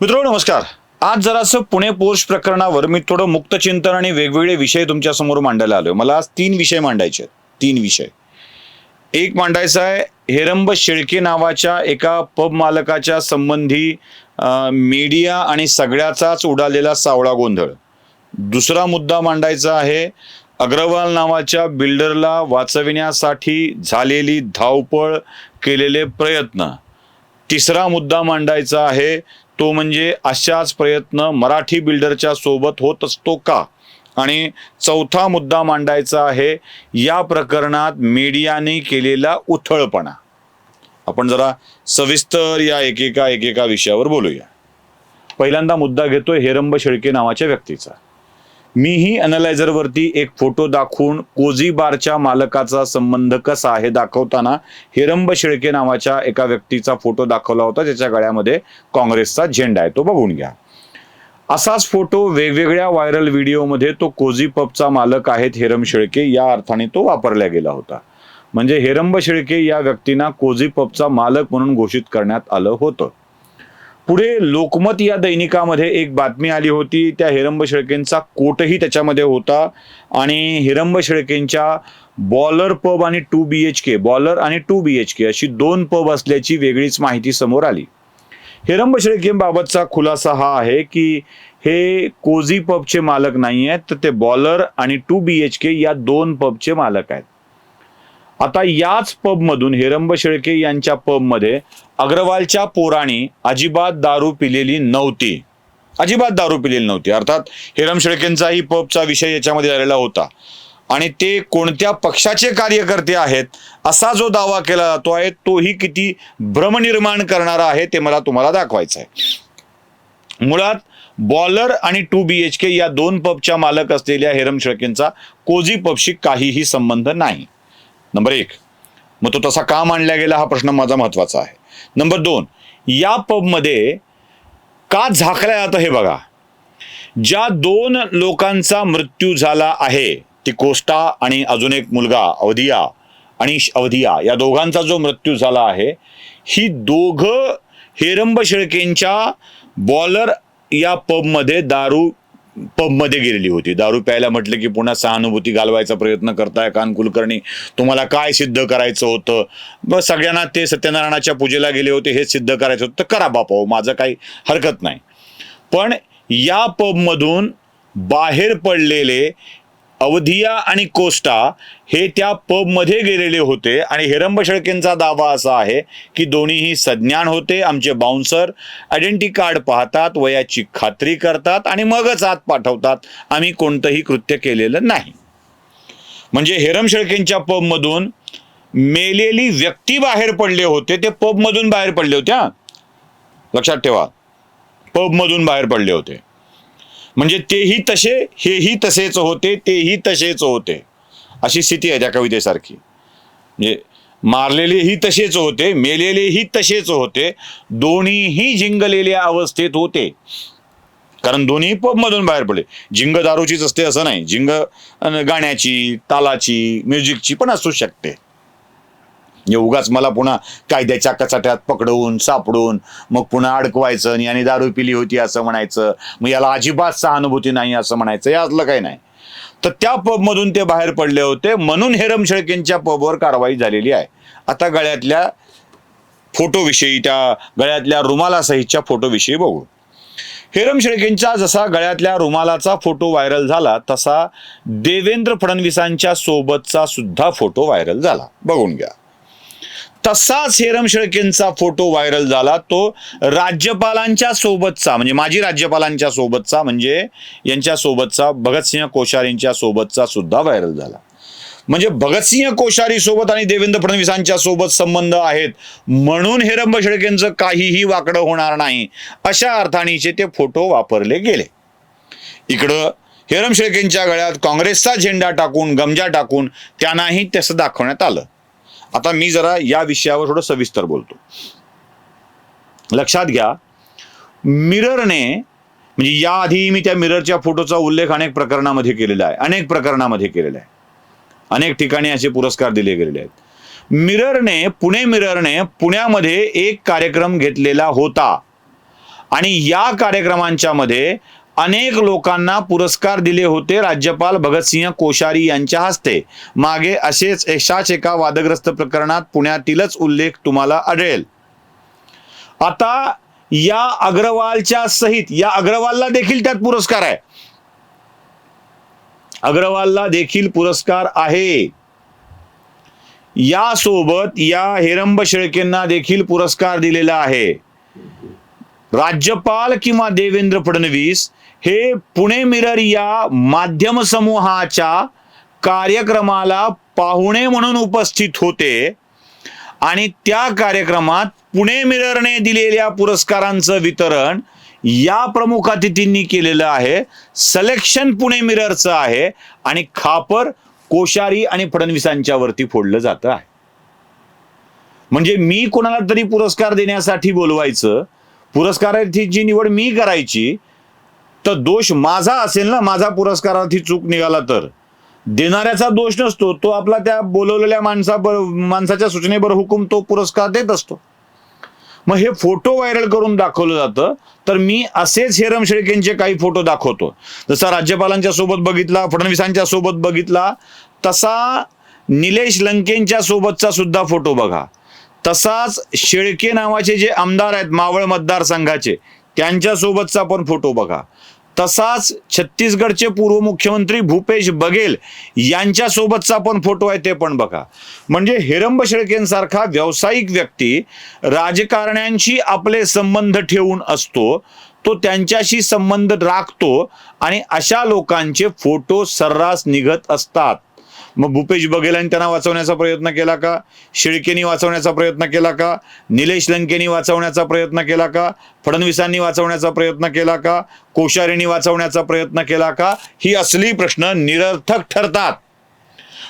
मित्र नमस्कार. आज जरासं पुणे पोस्ट प्रकरणावर मी थोडं मुक्तचिंतन आणि वेगवेगळे विषय तुमच्यासमोर मांडायला आलोय. मला आज तीन विषय मांडायचे आहेत. तीन विषय. एक मांडायचा आहे हेरंब शेळके नावाच्या एका पब मालकाच्या संबंधी मीडिया आणि सगळ्याचाच उडालेला सावळा गोंधळ. दुसरा मुद्दा मांडायचा आहे अग्रवाल नावाच्या बिल्डरला वाचविण्यासाठी झालेली धावपळ केलेले प्रयत्न. तिसरा मुद्दा मांडायचा आहे तो म्हणजे अशाच प्रयत्न मराठी बिल्डरच्या सोबत होत असतो का? आणि चौथा मुद्दा मांडायचा आहे या प्रकरणात मीडियाने केलेला उथळपणा. आपण जरा सविस्तर या एकेका एकेका विषयावर बोलूया. पहिल्यांदा मुद्दा घेतोय हेरंब शेळके नावाच्या व्यक्तीचा. मीही अनलायझरवरती एक फोटो दाखवून कोझी बारच्या मालकाचा संबंध कसा हे दाखवताना हेरंब शेळके नावाच्या एका व्यक्तीचा फोटो दाखवला होता ज्याच्या गळ्यामध्ये काँग्रेसचा झेंडा आहे. तो बघून घ्या. असाच फोटो वेगवेगळ्या व्हायरल व्हिडिओमध्ये तो कोझी पबचा मालक आहेत हेरम शेळके या अर्थाने तो वापरला गेला होता. म्हणजे हेरंब शेळके या व्यक्तींना कोझी पबचा मालक म्हणून घोषित करण्यात आलं होतं. पुढे लोकमत या दैनिकामध्ये एक बातमी आली होती. त्या हिरंब शेळकेंचा कोटही त्याच्यामध्ये होता. आणि हिरंब शेळकेंच्या बॉलर पब आणि two B H K bowler आणि टू बी एच के अशी दोन पब असल्याची वेगळीच माहिती समोर आली. हिरंब शेळकेंबाबतचा खुलासा हा आहे की हे कोझी पबचे मालक नाही आहेत तर ते बॉलर आणि टू बी एच के या दोन पबचे मालक आहेत. आता याच पबमधून हेरंब शेळके यांच्या पबमध्ये अग्रवालच्या पोराणी अजिबात दारू पिलेली नव्हती. अजिबात दारू पिलेली नव्हती. अर्थात हेरम शेळकेंचाही पबचा विषय याच्यामध्ये आलेला होता. आणि ते कोणत्या पक्षाचे कार्यकर्ते आहेत असा जो दावा केला जातो आहे तोही किती भ्रमनिर्माण करणारा आहे ते मला तुम्हाला दाखवायचं आहे. मुळात बॉलर आणि टू बी एच के या दोन पबच्या मालक असलेल्या हेरम शेळकेंचा कोझी पबशी काहीही संबंध नाही. नंबर एक मग तो तसा का मांडला गेला हा प्रश्न माझा महत्त्वाचा आहे. नंबर दोन या पबमध्ये का झाकल्या जातं हे बघा. ज्या दोन लोकांचा मृत्यू झाला आहे ती कोस्टा आणि अजून एक मुलगा अवधिया आणि अवधिया या दोघांचा जो मृत्यू झाला आहे ही दोघं हेरंब शेळकेंच्या बॉलर या पबमध्ये दारू पबमध्ये गेलेली होती. दारू प्यायला म्हटलं की पुन्हा सहानुभूती घालवायचा प्रयत्न करताय कान कुलकर्णी तुम्हाला काय सिद्ध करायचं होतं? मग सगळ्यांना ते सत्यनारायणाच्या पूजेला गेले होते हे सिद्ध करायचं होतं. तर करा बापा हो, माझं काही हरकत नाही. पण या पबमधून बाहेर पडलेले अवधिया आणि कोस्टा हे त्या पबमध्ये गेलेले होते आणि हिरंब शेळकेंचा दावा असा आहे की दोन्हीही सज्ञान होते आमचे बाउन्सर आयडेंटी कार्ड पाहतात वयाची खात्री करतात आणि मगच आत पाठवतात. आम्ही कोणतंही कृत्य केलेलं नाही. म्हणजे हेरम शेळकेंच्या पबमधून मेलेली व्यक्ती बाहेर पडले होते ते पबमधून बाहेर पडले होते हा? लक्षात ठेवा. पबमधून बाहेर पडले होते. म्हणजे तेही तसे हेही तसेच होते तेही तसेच होते. अशी स्थिती आहे त्या कवितेसारखी. म्हणजे मारलेलेही तसेच होते मेलेलेही तसेच होते दोन्हीही जिंकलेल्या अवस्थेत होते. कारण दोन्ही पबमधून बाहेर पडले. जिंग दारूचीच असते असं नाही. जिंग गाण्याची तालाची म्युझिकची पण असू शकते. म्हणजे उगाच मला पुन्हा कायद्याच्या कचाट्यात पकडवून सापडून मग पुन्हा अडकवायचं आणि याने दारू पिली होती असं म्हणायचं. मग याला अजिबात सहानुभूती नाही असं म्हणायचं. यातलं काही नाही. तर त्या पबमधून ते बाहेर पडले होते. म्हणून हेरम शेळकेंच्या पबवर कारवाई झालेली आहे. आता गळ्यातल्या फोटोविषयी त्या गळ्यातल्या रुमालासहितच्या फोटोविषयी बघू. हेरम शेळकेंच्या जसा गळ्यातल्या रुमालाचा फोटो व्हायरल झाला तसा देवेंद्र फडणवीसांच्या सोबतचा सुद्धा फोटो व्हायरल झाला. बघून घ्या. तसाच हेरम शेळकेंचा फोटो व्हायरल झाला. तो राज्यपालांच्या सोबतचा म्हणजे माजी राज्यपालांच्या सोबतचा म्हणजे यांच्या सोबतचा भगतसिंह कोश्यारींच्या सोबतचा सुद्धा व्हायरल झाला. म्हणजे भगतसिंह कोश्यारी सोबत आणि देवेंद्र फडणवीसांच्या सोबत संबंध आहेत. म्हणून हेरंब शेळकेंचं काहीही वाकडं होणार नाही अशा अर्थानीचे ते फोटो वापरले गेले. इकडं हेरम शेळकेंच्या गळ्यात काँग्रेसचा झेंडा टाकून गमजा टाकून त्यांनाही तसं दाखवण्यात आलं. आता मी जरा या विषयावर थोडं सविस्तर बोलतो. लक्षात घ्या मिररने म्हणजे याआधी मी त्या मिररच्या फोटोचा उल्लेख अनेक प्रकरणामध्ये केलेला आहे अनेक प्रकरणामध्ये केलेला आहे. अनेक ठिकाणी असे पुरस्कार दिले गेलेले आहेत. मिररने पुणे मिररने पुण्यामध्ये एक कार्यक्रम घेतलेला होता. आणि या कार्यक्रमांच्या मध्ये अनेक लोकांना पुरस्कार दिले होते राज्यपाल भगतसिंह कोश्यारी यांच्या हस्ते. मागे असेच अशाच एका वादग्रस्त प्रकरणात पुण्यातीलच उल्लेख तुम्हाला आढळेल. आता या अग्रवालच्या सहित या अग्रवालला देखील त्यात पुरस्कार आहे. अग्रवालला देखील पुरस्कार आहे. यासोबत या हेरंब शेळकेंना देखील पुरस्कार दिलेला आहे. राज्यपाल किंवा देवेंद्र फडणवीस हे पुणे मिरर या माध्यम समूहाच्या कार्यक्रमाला पाहुणे म्हणून उपस्थित होते. आणि त्या कार्यक्रमात पुणे मिररने दिलेल्या पुरस्कारांचं वितरण या प्रमुख अतिथींनी केलेलं आहे. सलेक्शन पुणे मिररचं आहे आणि खापर कोशारी आणि फडणवीसांच्या वरती फोडलं जातं आहे. म्हणजे मी कोणाला तरी पुरस्कार देण्यासाठी बोलवायचं पुरस्कारार्थीची निवड मी करायची तर दोष माझा असेल ना माझा पुरस्कारार्थी चूक निघाला तर? देणाऱ्याचा दोष नसतो तो आपला त्या बोलवलेल्या माणसा माणसाच्या सूचनेवर हुकूम तो पुरस्कार देत असतो. मग हे फोटो व्हायरल करून दाखवलं जातं तर मी असेच हेरम शेळकेंचे काही फोटो दाखवतो. जसा राज्यपालांच्या सोबत बघितला फडणवीसांच्या सोबत बघितला तसा निलेश लंकेंच्या सोबतचा सुद्धा फोटो बघा. तसाच शेळके नावाचे जे आमदार आहेत मावळ मतदारसंघाचे त्यांच्या सोबतचा पण फोटो बघा. तसाच छत्तीसगडचे पूर्व मुख्यमंत्री भूपेश बघेल यांच्यासोबतचा पण फोटो आहे ते पण बघा. म्हणजे हिरंब शेळकेंसारखा व्यावसायिक व्यक्ती राजकारण्यांशी आपले संबंध ठेवून असतो तो त्यांच्याशी संबंध राखतो आणि अशा लोकांचे फोटो सर्रास निघत असतात. मग भूपेश बघेलांनी त्यांना वाचवण्याचा प्रयत्न केला का? शिळकेनी वाचवण्याचा प्रयत्न केला का? निलेश लंकेनी वाचवण्याचा प्रयत्न केला का? फडणवीसांनी वाचवण्याचा प्रयत्न केला का? कोश्यारींनी वाचवण्याचा प्रयत्न केला का? ही असली प्रश्न निरर्थक ठरतात.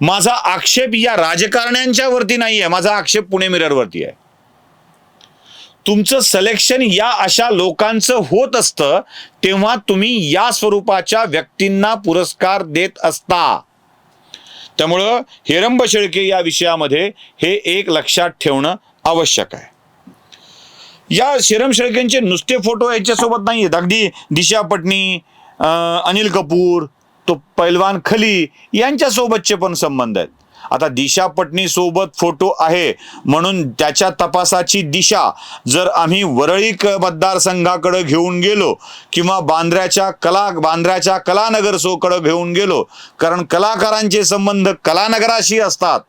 माझा आक्षेप या राजकारण्यांच्या वरती नाही आहे माझा आक्षेप पुणे मिररवरती आहे. तुमचं सिलेक्शन या अशा लोकांचं होत असतं तेव्हा तुम्ही या स्वरूपाच्या व्यक्तींना पुरस्कार देत असता. त्यामुळं हेरंब शेळके या विषयामध्ये हे एक लक्षात ठेवणं आवश्यक आहे. या शेरम शेळकेंचे नुसते फोटो याच्यासोबत नाही आहेत अगदी दिशा पटनी अनिल कपूर तो पैलवान खली यांच्या सोबतचे पण संबंध आहेत. आता दिशा पटनी सोबत फोटो आहे. म्हणून त्याच्या तपासाची दिशा जर आम्ही वरळी मतदारसंघाकडे घेऊन गेलो किंवा बांद्र्याच्या कला बांद्र्याच्या कलानगर घेऊन गेलो कारण कलाकारांचे संबंध कलानगराशी असतात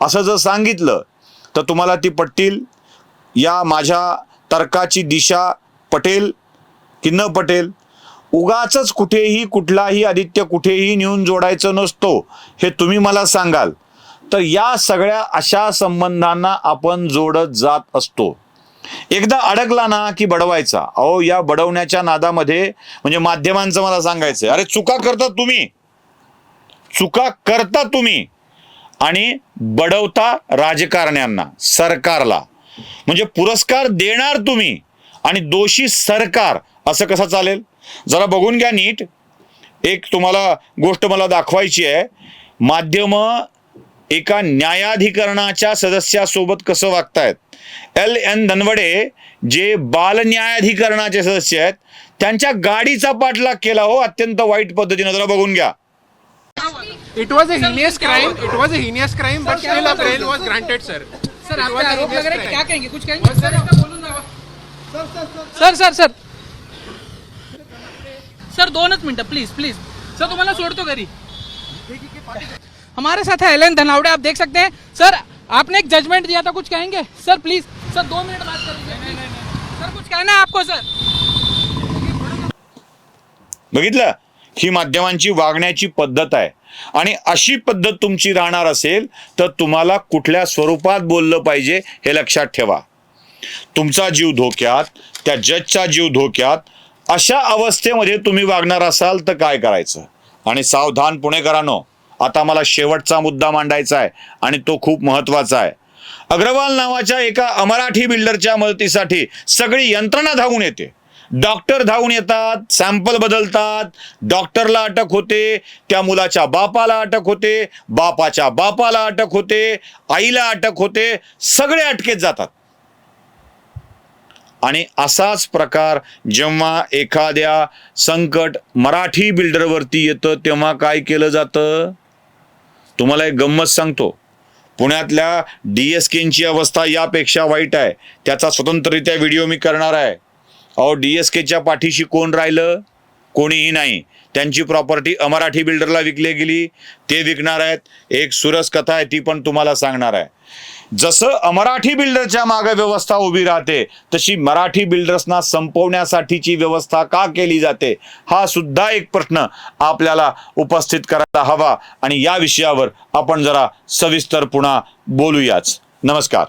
असं जर सांगितलं तर तुम्हाला ती पटतील. या माझ्या तर्काची दिशा पटेल की न पटेल? उगाच कुठेही कुठलाही आदित्य कुठेही नेऊन जोडायचं नसतो हे तुम्ही मला सांगाल. तर या सगळ्या अशा संबंधांना आपण जोडत जात असतो. एकदा अडकला ना की बडवायचा. अहो या बडवण्याच्या नादामध्ये म्हणजे माध्यमांचं मला सांगायचं अरे चुका करता तुम्ही. चुका करता तुम्ही. आणि बडवता राजकारण्यांना सरकारला. म्हणजे पुरस्कार देणार तुम्ही. आणि दोषी सरकार असं कसं चालेल? जरा बघून घ्या नीट. एक तुम्हाला गोष्ट मला दाखवायची आहे. माध्यम एका न्यायाधिकरणाच्या सदस्यासोबत कसं वागतायत? एल एन धनवडे जे बाल न्यायाधिकरणाचे सदस्य आहेत त्यांच्या गाडीचा पाठलाग केला हो अत्यंत वाईट पद्धतीनं. जरा बघून घ्या. It was a heinous crime. It was a heinous crime, but still a bail was granted, sir. Sir It आप आरोप लग रहा है. क्या कहेंगे? कुछ कहेंगे? Sir sir sir sir sir दोनच मिनटं प्लीज प्लीज सर तुम्हाला सोडतो घरी. हमारे साथ है एलन धनावड़े आप देख सकते हैं। सर आपने एक जजमेंट दिया था कुछ कहेंगे? सर प्लीज सर दो मिनट बात कर लीजिए सर कुछ कहना है आपको सर? बघितलं? ही माध्यमांची वागण्याची पद्धत आहे. आणि अशी पद्धत तुमची राहणार असेल तर तुम्हाला कुठल्या स्वरूपात बोललं पाहिजे हे लक्षात ठेवा. तुमचा जीव धोक्यात त्या जजचा जीव धोक्यात अशा अवस्थेमध्ये तुम्ही वागणार असाल तर काय करायचं? आणि सावधान पुणेकरांनो आता मला शेवटचा मुद्दा मांडायचा आहे आणि तो खूप महत्त्वाचा आहे. अग्रवाल नावाच्या एका अमराठी बिल्डरच्या मदतीसाठी सगळी यंत्रणा धावून येते. डॉक्टर धावून येतात सॅम्पल बदलतात डॉक्टरला अटक होते त्या मुलाच्या बापाला अटक होते बापाच्या बापाला अटक होते आईला अटक होते सगळे अटकेत जातात. आणि असाच प्रकार जेव्हा एखाद्या संकट मराठी बिल्डरवरती येतं तेव्हा काय केलं जातं? तुम्हाला एक गंमत सांगतो. पुण्यातल्या डी एस केंची अवस्था यापेक्षा वाईट आहे. त्याचा स्वतंत्ररित्या व्हिडिओ मी करणार आहे. अहो डी एस केच्या पाठीशी कोण राहिलं? कोणीही नाही. त्यांची प्रॉपर्टी अमराठी बिल्डरला विकली गेली. ते विकणार आहेत. एक सुरस कथा आहे ती पण तुम्हाला सांगणार आहे. जसं अमराठी बिल्डरच्या मागे व्यवस्था उभी राहते तशी मराठी बिल्डर्सना संपवण्यासाठीची व्यवस्था का केली जाते हा सुद्धा एक प्रश्न आपल्याला उपस्थित करायला हवा. आणि या विषयावर आपण जरा सविस्तर पुन्हा बोलूयाच. नमस्कार.